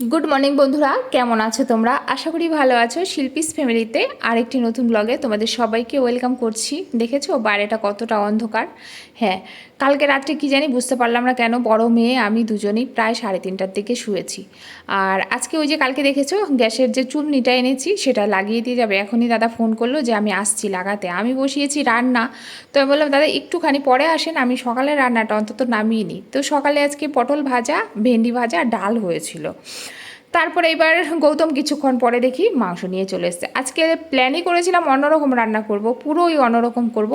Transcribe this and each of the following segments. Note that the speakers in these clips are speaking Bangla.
গুড মর্নিং বন্ধুরা। কেমন আছো তোমরা? আশা করি ভালো আছো। শিল্পীস ফ্যামিলিতে আরেকটি নতুন ব্লগে তোমাদের সবাইকে ওয়েলকাম করছি। দেখেছ? বাইরেটা কতটা অন্ধকার। হ্যাঁ কালকে রাত্রে কি জানি বুঝতে পারলাম না কেন বড় মেয়ে, আমি দুজনেই প্রায় সাড়ে তিনটার দিকে শুয়েছি। আর আজকে ওই যে কালকে দেখেছ, গ্যাসের যে চুলনিটা এনেছি, সেটা লাগিয়ে দিয়ে যাবে। এখনই দাদা ফোন করল যে আমি আসছি লাগাতে। আমি বসিয়েছি রান্না। তো আমি বললাম, দাদা, একটুখানি পরে আসেন, আমি সকালে রান্নাটা অন্তত নামিয়ে নিই। তো সকালে আজকে পটল ভাজা, ভেন্ডি ভাজা ডাল হয়েছিল। তারপরে এবার গৌতম কিছুক্ষণ পরে দেখি মাংস নিয়ে চলে এসছে। আজকে প্ল্যানই করেছিলাম অন্যরকম রান্না করব, পুরোই অন্যরকম করব,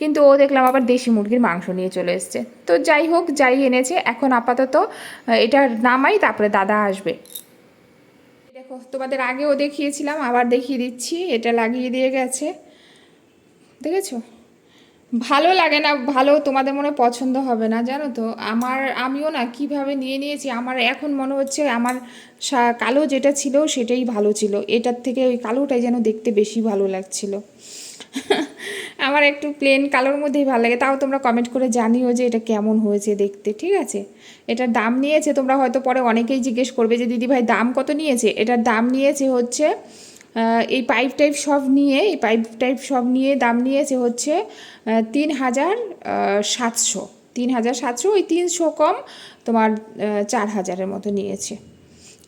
কিন্তু ও দেখলাম আবার দেশি মুরগির মাংস নিয়ে চলে এসছে। তো যাই হোক, যাই এনেছে, এখন আপাতত এটা নামাই, তারপরে দাদা আসবে। দেখো, তোমাদের আগেও দেখিয়েছিলাম, আবার দেখিয়ে দিচ্ছি, এটা লাগিয়ে দিয়ে গেছে। দেখেছ? ভালো লাগে না, ভালো তোমাদের মনে পছন্দ হবে না, জানো তো? আমার, আমিও না কীভাবে নিয়ে নিয়েছি, আমার এখন মনে হচ্ছে আমার কালো যেটা ছিল সেটাই ভালো ছিল। এটার থেকে ওই কালোটাই যেন দেখতে বেশি ভালো লাগছিল। আমার একটু প্লেন কালোর মধ্যেই ভালো লাগে। তাও তোমরা কমেন্ট করে জানিও যে এটা কেমন হয়েছে দেখতে, ঠিক আছে? এটার দাম নিয়েছে, তোমরা হয়তো পরে অনেকেই জিজ্ঞেস করবে যে, দিদি ভাই, দাম কত নিয়েছে? এটার দাম নিয়েছে হচ্ছে এই পাইপ টাইপ সব নিয়ে এই পাইপ টাইপ সব নিয়ে দাম নিয়েছে হচ্ছে তিন হাজার সাতশো। তিন হাজার সাতশো ওই তিনশো কম তোমার চার হাজারের মতো নিয়েছে।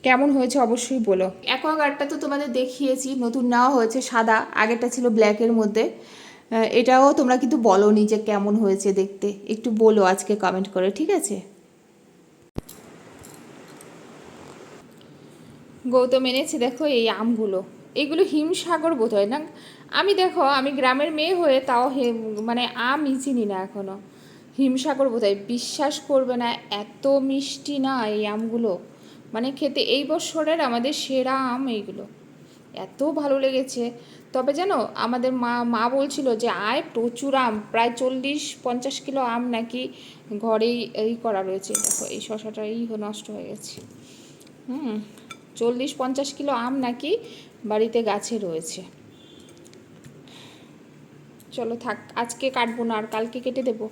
কেমন হয়েছে অবশ্যই বলো। অ্যাকোয়াগার্ডটা তো তোমাদের দেখিয়েছি নতুন নেওয়া হয়েছে সাদা আগেরটা ছিল ব্ল্যাকের মধ্যে। এটাও তোমরা কিন্তু বলো নি যে কেমন হয়েছে দেখতে। একটু বলো আজকে কমেন্ট করে ঠিক আছে? গৌতম এনেছে দেখো এই আমগুলো। এগুলো হিমসাগর বোধ হয় না? আমি দেখো, আমি গ্রামের মেয়ে হয়ে তাও হে মানে আমই চিনি না এখনও হিমসাগর বোধ হয় বিশ্বাস করবে না, এত মিষ্টি না এই আমগুলো। মানে খেতে এই বছরের আমাদের সেরা আম এইগুলো। এত ভালো লেগেছে। তবে জানো, আমাদের মা মা বলছিল যে, আয়, প্রচুর আম, প্রায় চল্লিশ, পঞ্চাশ কিলো আম নাকি ঘরেই এই করা রয়েছে। দেখো, এই শশাটাই নষ্ট হয়ে গেছে। হুম, চল্লিশ, পঞ্চাশ কিলো আম নাকি বাড়িতে গাছে রয়েছে। চলো থাক, আজকে কাটবো না, আর কালকে কেটে দেবো।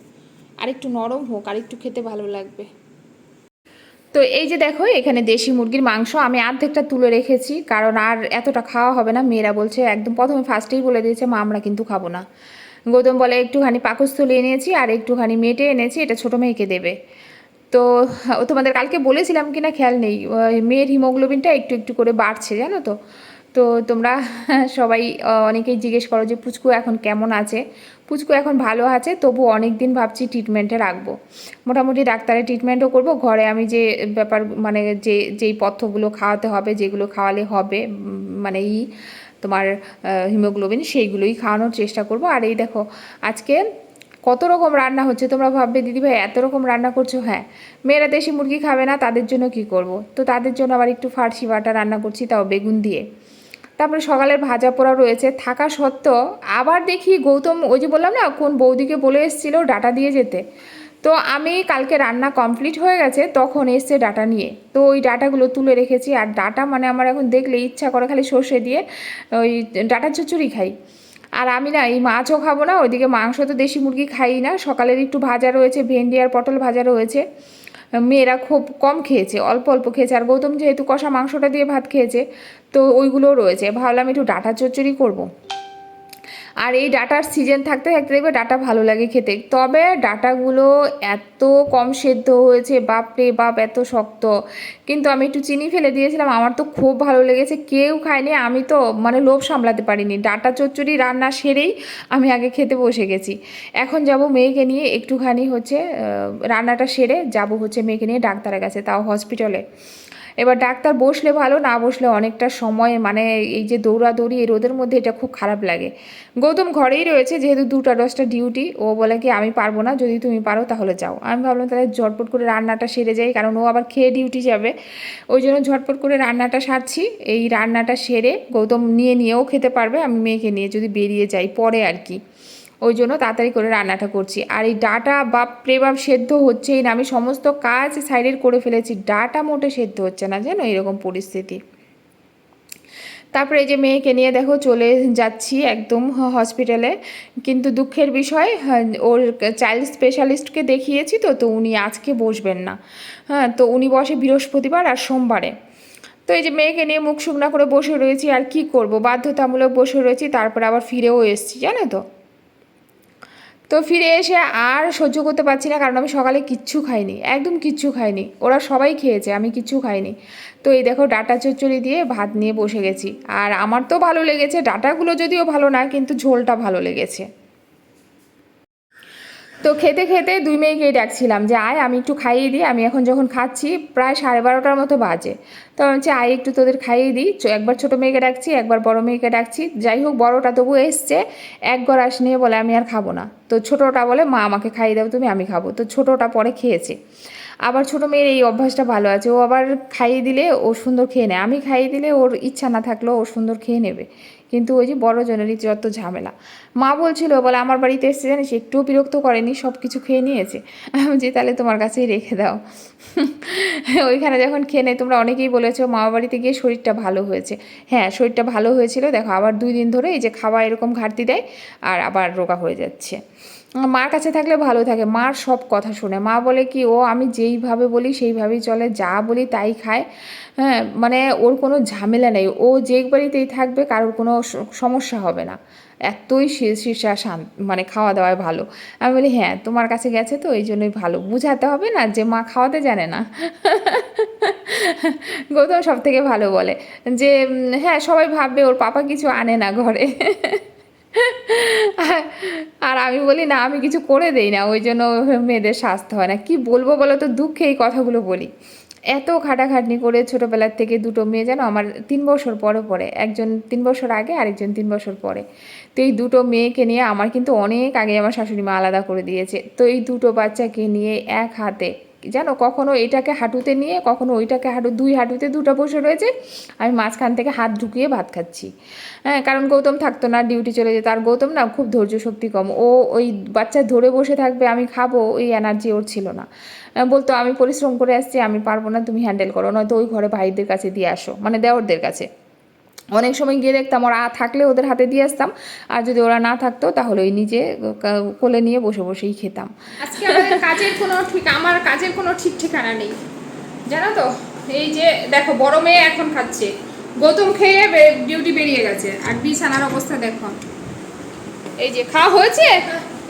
আর একটু নরম হোক আর একটু খেতে ভালো লাগবে। তো এই যে দেখো, এখানে দেশি মুরগির মাংস আমি অর্ধেকটা তুলে রেখেছি, কারণ আর এতটা খাওয়া হবে না, মেয়েরা বলছে একদম প্রথমে ফার্স্টেই বলে দিয়েছে, মা, আমরা কিন্তু খাব না। গৌতম বলে, একটুখানি পাকস্থলী এনেছি, আর একটুখানি মেটে এনেছি, এটা ছোটো মেয়েকে দেবে। তো তোমাদের কালকে বলেছিলাম কি না খেয়াল নেই মেয়ের হিমোগ্লোবিনটা একটু একটু করে বাড়ছে, জানো তো? তো তোমরা সবাই অনেকেই জিজ্ঞেস করো যে পুচকু এখন কেমন আছে? পুচকু এখন ভালো আছে, তবু অনেক দিন ভাবছি ট্রিটমেন্টে রাখব। মোটামুটি ডাক্তারের ট্রিটমেন্টও করব, ঘরে আমি যে ব্যাপার মানে যে, যেই পথ্যগুলো খাওয়াতে হবে, যেগুলো খাওয়ালে হবে মানে ই, তোমার হিমোগ্লোবিন সেইগুলোই খাওয়ানোর চেষ্টা করব। আর এই দেখো, আজকে কত রকম রান্না হচ্ছে তোমরা ভাববে দিদিভাই এত রকম রান্না করছ? হ্যাঁ মেয়েরা দেশি মুরগি খাবে না, তাদের জন্য কি করব? তো তাদের জন্য আবার একটু ফার্সি বাটা রান্না করছি, তাও বেগুন দিয়ে। তারপরে সকালের ভাজা পোড়া রয়েছে। থাকা সত্ত্বেও আবার দেখি গৌতম ওই যে বললাম না, কোন বৌদিকে বলে এসেছিল ডাটা দিয়ে যেতে। তো আমি কালকে রান্না কমপ্লিট হয়ে গেছে, তখন এসছে ডাটা নিয়ে। তো ওই ডাটাগুলো তুলে রেখেছি, আর ডাটা মানে আমার এখন দেখলে ইচ্ছা করে খালি সর্ষে দিয়ে ওই ডাটা চচ্চড়ি খাই। আর আমি না এই মাছও খাব না, ওইদিকে মাংস তো দেশি মুরগি খাই না। সকালের একটু ভাজা রয়েছে, ভেন্ডি আর পটল ভাজা রয়েছে। মেয়েরা খুব কম খেয়েছে, অল্প অল্প খেয়েছে। আর গৌতম যেহেতু কষা মাংসটা দিয়ে ভাত খেয়েছে, তো ওইগুলোও রয়েছে। ভাবলাম একটু ডাটা চচ্চড়ি করব। আর এই ডাটার সিজন থাকতে থাকতে দেখবে ডাটা ভালো লাগে খেতে। তবে ডাটাগুলো এত কম সেদ্ধ হয়েছে, বাপরে বাপ, এত শক্ত। কিন্তু আমি একটু চিনি ফেলে দিয়েছিলাম, আমার তো খুব ভালো লেগেছে। কেউ খায়নি, আমি তো মানে লোভ সামলাতে পারিনি। ডাটা চচ্চড়ি রান্না সেরেই আমি আগে খেতে বসে গেছি। এখন যাব মেয়েকে নিয়ে, একটুখানি হচ্ছে রান্নাটা সেরে যাব হচ্ছে মেয়েকে নিয়ে ডাক্তারের কাছে, তাও হসপিটালে এবার ডাক্তার বসলে ভালো, না বসলে অনেকটা সময় মানে এই যে দৌড়াদৌড়ি, এই রোদের মধ্যে এটা খুব খারাপ লাগে। গৌতম ঘরেই রয়েছে, যেহেতু দুটা দশটা ডিউটি, ও বলে কি, আমি পারব না, যদি তুমি পারো তাহলে যাও। আমি ভাবলাম, তাহলে ঝটপট করে রান্নাটা সেরে যাই, কারণ ও আবার খেয়ে ডিউটি যাবে। ওই জন্য ঝটপট করে রান্নাটা সারছি। এই রান্নাটা সেরে গৌতম নিয়ে নিয়েও খেতে পারবে, আমি মেয়েকে নিয়ে যদি বেরিয়ে যাই পরে আর কি। ওই জন্য তাড়াতাড়ি করে রান্নাটা করছি। আর এই ডাটা বাপরে বাপ সেদ্ধ হচ্ছেই না আমি সমস্ত কাজ সাইডের করে ফেলেছি। ডাটা মোটে সেদ্ধ হচ্ছে না জানো? এরকম পরিস্থিতি। তারপরে এই যে মেয়েকে নিয়ে দেখো চলে যাচ্ছি একদম হসপিটালে কিন্তু দুঃখের বিষয় হ্যাঁ, ওর চাইল্ড স্পেশালিস্টকে দেখিয়েছি তো তো উনি আজকে বসবেন না। হ্যাঁ তো উনি বসে বৃহস্পতিবার আর সোমবারে। তো এই যে মেয়েকে নিয়ে মুখ শুকনা করে বসে রয়েছি আর কি করব? বাধ্যতামূলক বসে রয়েছি তারপরে আবার ফিরেও এসেছি জানো তো? তো ফিরে এসে আর সহ্য করতে পারছি না, কারণ আমি সকালে কিচ্ছু খাইনি, একদম কিচ্ছু খাইনি। ওরা সবাই খেয়েছে, আমি কিচ্ছু খাইনি। তো এই দেখো ডাটা চচ্চড়ি দিয়ে ভাত নিয়ে বসে গেছি। আর আমার তো ভালো লেগেছে, ডাটাগুলো যদিও ভালো না, কিন্তু ঝোলটা ভালো লেগেছে। তো খেতে খেতে দুই মেয়েকেই ডাকছিলাম যে, আয়, আমি একটু খাইয়ে দিই। আমি এখন যখন খাচ্ছি প্রায় সাড়ে বারোটার মতো বাজে। তো আমি বলছি, আয়, একটু তোদের খাইয়ে দিই। একবার ছোটো মেয়েকে ডাকছি, একবার বড় মেয়েকে ডাকছি। যাই হোক, বড়টা তবু এসছে, এক গড়াস নিয়ে বলে, আমি আর খাব না। তো ছোটোটা বলে, মা, আমাকে খাইয়ে দাও তুমি, আমি খাব। তো ছোটোটা পরে খেয়েছে। আবার ছোটো মেয়ের এই অভ্যাসটা ভালো আছে। ও আবার খাইয়ে দিলে ও সুন্দর খেয়ে নেয়। আমি খাইয়ে দিলে ওর ইচ্ছা না থাকলেও ও সুন্দর খেয়ে নেবে। কিন্তু ওই যে বড় জনেরই যত ঝামেলা। মা বলছিল, বলে, আমার বাড়িতে এসে জানিস, একটুও বিরক্ত করেনি সব কিছু খেয়ে নিয়েছে। যে তাহলে তোমার কাছেই রেখে দাও। ওইখানে যখন খেয়ে নেয়, তোমরা অনেকেই বলেছ মামা বাড়িতে গিয়ে শরীরটা ভালো হয়েছে। হ্যাঁ শরীরটা ভালো হয়েছিল, দেখো, আবার দুই দিন ধরে এই যে খাওয়া এরকম ঘাটতি দেয়, আর আবার রোগা হয়ে যাচ্ছে। মার কাছে থাকলে ভালো থাকে, মার সব কথা শুনে। মা বলে কি, ও, আমি যেইভাবে বলি, সেইভাবেই চলে, যা বলি তাই খায়। হ্যাঁ মানে ওর কোনো ঝামেলা নেই, ও যে বাড়িতেই থাকবে, কারোর কোনো সমস্যা হবে না। এতই শীর্ষা শান্ত মানে খাওয়া দাওয়ায় ভালো। আমি বলি হ্যাঁ তোমার কাছে গেছে তো, এই জন্যই ভালো। বুঝাতে হবে না যে মা খাওয়াতে জানে না। গৌতম সব থেকে ভালো বলে যে হ্যাঁ সবাই ভাববে ওর পাপা কিছু আনে না ঘরে। আর আমি বলি, না, আমি কিছু করে দেই না, ওই জন্য মেয়েদের স্বাস্থ্য হয় না। কি বলব বলো তো, দুঃখে এই কথাগুলো বলি। এত খাটাখাটনি করে ছোটোবেলার থেকে দুটো মেয়ে যেন আমার তিন বছর পরে পরে একজন তিন বছর আগে, আরেকজন তিন বছর পরে। তো এই দুটো মেয়েকে নিয়ে আমার কিন্তু অনেক আগে আমার শাশুড়ি মা আলাদা করে দিয়েছে। তো এই দুটো বাচ্চাকে নিয়ে এক হাতে জানো কখনো এটাকে হাঁটুতে নিয়ে কখনো ওইটাকে হাঁটু দুই হাঁটুতে দুটো বসে রয়েছে আমি মাঝখান থেকে হাত ঢুকিয়ে ভাত খাচ্ছি। হ্যাঁ কারণ গৌতম থাকতো না ডিউটি চলে যেত আর গৌতম না খুব ধৈর্য শক্তি কম ও ওই বাচ্চা ধরে বসে থাকবে আমি খাব ওই এনার্জি ওর ছিল না। আহ, বলতো আমি পরিশ্রম করে আসছি আমি পারব না তুমি হ্যান্ডেল করো নয়তো ওই ঘরে ভাইদের কাছে দিয়ে আসো মানে দেওরদের কাছে। অনেক সময় গিয়ে দেখতাম ওরা থাকলে ওদের হাতে দিয়ে আসতাম। আর যদি ওরা না থাকতো তাহলে ওই নিজে কোলে নিয়ে বসে বসেই খেতাম। আজকে আমাদের কাজের কোনো ঠিক আমার কাজের কোনো ঠিক ঠিকানা নেই। জানো তো? এই যে দেখো বড় মেয়ে এখন খাচ্ছে। গৌতম খেয়ে ডিউটি বেরিয়ে গেছে। আর বিছানার অবস্থা দেখো। এই যে খাওয়া হয়েছে?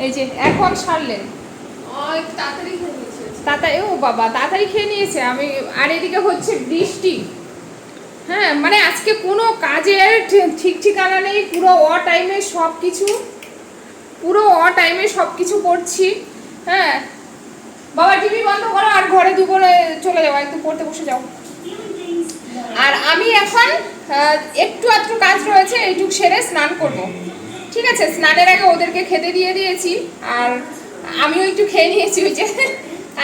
এই যে এখন সারলেন। তাড়াতাড়ি ও বাবা তাড়াতাড়ি খেয়ে নিয়েছে। আমি আর এদিকে হচ্ছে বৃষ্টি। হ্যাঁ মানে আজকে কোনো কাজের ঠিক ঠিকানা নেই, পুরো অ টাইমে সব কিছু পুরো অ টাইমে সব কিছু করছি হ্যাঁ। বাবা টিভি বন্ধ করো আর ঘরে দুপুরে চলে যাও একটু পড়তে বসে যাও। আর আমি এখন একটু আধটু কাজ রয়েছে, এইটুক সেরে স্নান করব। ঠিক আছে, স্নানের আগে ওদেরকে খেতে দিয়ে দিয়েছি, আর আমিও একটু খেয়ে নিয়েছি ওই যে।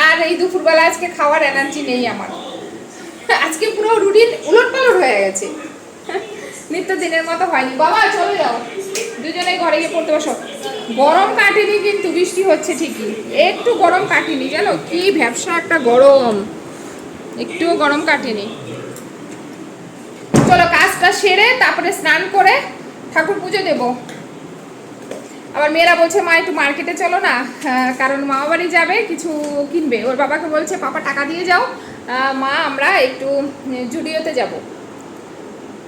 আর এই দুপুরবেলা আজকে খাওয়ার এনার্জি নেই আমার। আজকে পুরো রুটিন উলট পালট হয়ে গেছে। নিত্য দিনের মতো হয়নি। বাবা চলে যাও। দুজনে ঘরে গিয়ে পড়তে বসো। গরম কাটেনি কিন্তু বৃষ্টি হচ্ছে ঠিকই। একটু গরম কাটেনি জানো? কি ব্যবসা একটা গরম। একটুও গরম কাটেনি। চলো কাজটা সেরে তারপরে স্নান করে ঠাকুর পুজো দেব। আবার মেয়েরা বলছে মা একটু মার্কেটে চলো না। আহ, কারণ মামা বাড়ি যাবে কিছু কিনবে। ওর বাবাকে বলছে পাপা টাকা দিয়ে যাও। মা, আমরা একটু জুডিওতে যাব।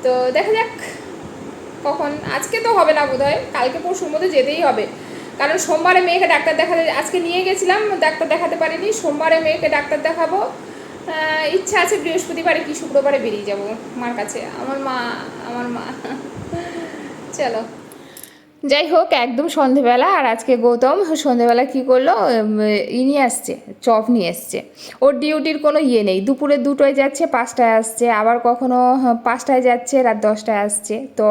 তো দেখা যাক কখন, আজকে তো হবে না বোধহয়, কালকে পরশুর মধ্যে যেতেই হবে। কারণ সোমবারে মেয়েকে ডাক্তার দেখাতে, আজকে নিয়ে গেছিলাম, ডাক্তার দেখাতে পারিনি, সোমবারে মেয়েকে ডাক্তার দেখাবো। ইচ্ছা আছে বৃহস্পতিবারে কি শুক্রবারে বেরিয়ে যাব মার কাছে। আমার মা আমার মা। চলো। যাই হোক একদম সন্ধেবেলা আর আজকে গৌতম সন্ধেবেলা কি করল? ই নিয়ে আসছে চপ নিয়ে এসছে। ওর ডিউটির কোনো ইয়ে নেই দুপুরে দুটোয় যাচ্ছে পাঁচটায় আসছে আবার কখনো হ্যাঁ, পাঁচটায় যাচ্ছে রাত দশটায় আসছে। তো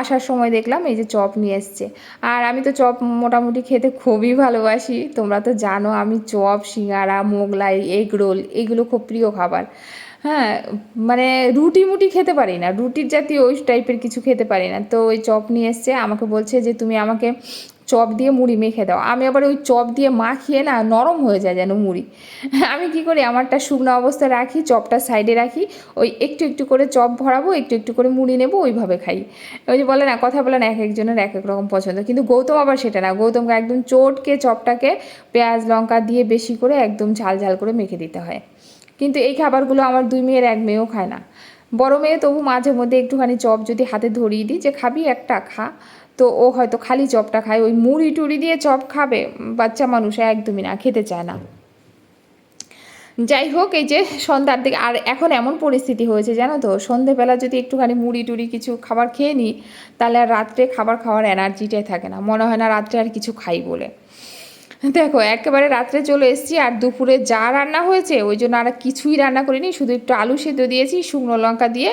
আসার সময় দেখলাম এই যে চপ নিয়ে এসছে। আর আমি তো চপ মোটামুটি খেতে খুবই ভালোবাসি তোমরা তো জানো আমি chop singara Mughlai egg roll এগুলো খুব প্রিয় খাবার। হ্যাঁ মানে রুটি মুটি খেতে পারি না। রুটির জাতীয় ওই টাইপের কিছু খেতে পারি না। তো ওই চপ নিয়ে এসছে, আমাকে বলছে যে, তুমি আমাকে চপ দিয়ে মুড়ি মেখে দাও। আমি আবার ওই চপ দিয়ে মাখিয়ে না নরম হয়ে যায় যেন মুড়ি। আমি কি করি, আমারটা শুকনো অবস্থায় রাখি, চপটা সাইডে রাখি, ওই একটু একটু করে চপ ভরাবো, একটু একটু করে মুড়ি নেব, ওইভাবে খাই। ওই যে বলে না, কথা বলে না এক একজনের এক এক রকম পছন্দ। কিন্তু গৌতম আবার সেটা না। গৌতমকে একদম চটকে, চপটাকে পেঁয়াজ, লঙ্কা দিয়ে বেশি করে একদম ঝাল ঝাল করে মেখে দিতে হয়। কিন্তু এই খাবারগুলো আমার দুই মেয়ের এক মেয়েও খায় না। বড় মেয়ে তবু মাঝে মধ্যে একটুখানি চপ যদি হাতে ধরিয়ে দিই যে, খাবি একটা, খা। তো ও হয়তো খালি চপটা খায়। ওই মুড়ি টুড়ি দিয়ে চপ খাবে, বাচ্চা মানুষ একদমই না, খেতে চায় না। যাই হোক, এই যে সন্ধ্যার দিকে, আর এখন এমন পরিস্থিতি হয়েছে, জানো তো, সন্ধেবেলা যদি একটুখানি মুড়ি টুড়ি কিছু খাবার খেয়ে নিই, তাহলে আর রাত্রে খাবার খাওয়ার এনার্জিটাই থাকে না। মনে হয় না রাত্রে আর কিছু খাই বলে। দেখো, একেবারে রাত্রে চলে এসেছি আর দুপুরে যা রান্না হয়েছে, ওই জন্য আর কিছুই রান্না করিনি, শুধু একটু আলু সেদ্ধ দিয়েছি, শুকনো লঙ্কা দিয়ে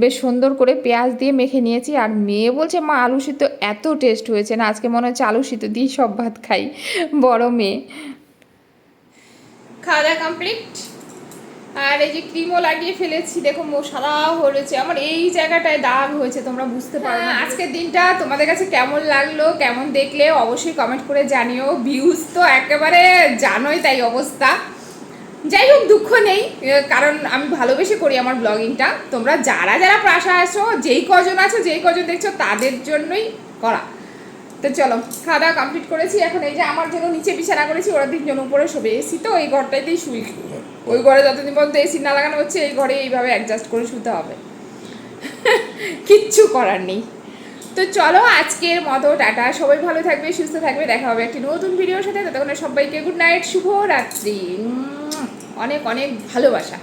বেশ সুন্দর করে পেঁয়াজ দিয়ে মেখে নিয়েছি। আর মেয়ে বলছে, মা, আলু সিদ্ধ এত টেস্ট হয়েছে না, আজকে মনে হচ্ছে আলু সিদ্ধ দিয়ে সব ভাত খাই। বড় মেয়ে। খাওয়া দাওয়া কমপ্লিট আর এই যে ক্রিমও লাগিয়ে ফেলেছি দেখো মো সাদা হয়েছে। আমার এই জায়গাটায় দাগ হয়েছে তোমরা বুঝতে পারো না। আজকের দিনটা তোমাদের কাছে কেমন লাগল কেমন দেখলে অবশ্যই কমেন্ট করে জানিও। ভিউজ তো একেবারে জানোই তাই অবস্থা। যাই হোক দুঃখ নেই কারণ আমি ভালোবেসে করি আমার ব্লগিংটা তোমরা যারা যারা প্রাসা আছো যেই কজন আছো যেই কজন দেখছ তাদের জন্যই করা। তো চলো খাওয়া দাওয়া কমপ্লিট করেছি। এখন এই যে আমার জন্য নিচে বিছানা করেছি ওরা তিনজন উপরে শোবে। এসি তো এই ঘরটাতেই শুই। ওই ঘরে যতদিন পর্যন্ত এসি না লাগানো হচ্ছে, এই ঘরে এইভাবে অ্যাডজাস্ট করে শুতে হবে। কিচ্ছু করার নেই। তো চলো আজকের মতো টাটা। সবাই ভালো থাকবে, সুস্থ থাকবে। দেখা হবে একটি নতুন ভিডিওর সাথে। ততক্ষণে সবাইকে গুড নাইট শুভ রাত্রি অনেক অনেক ভালোবাসা।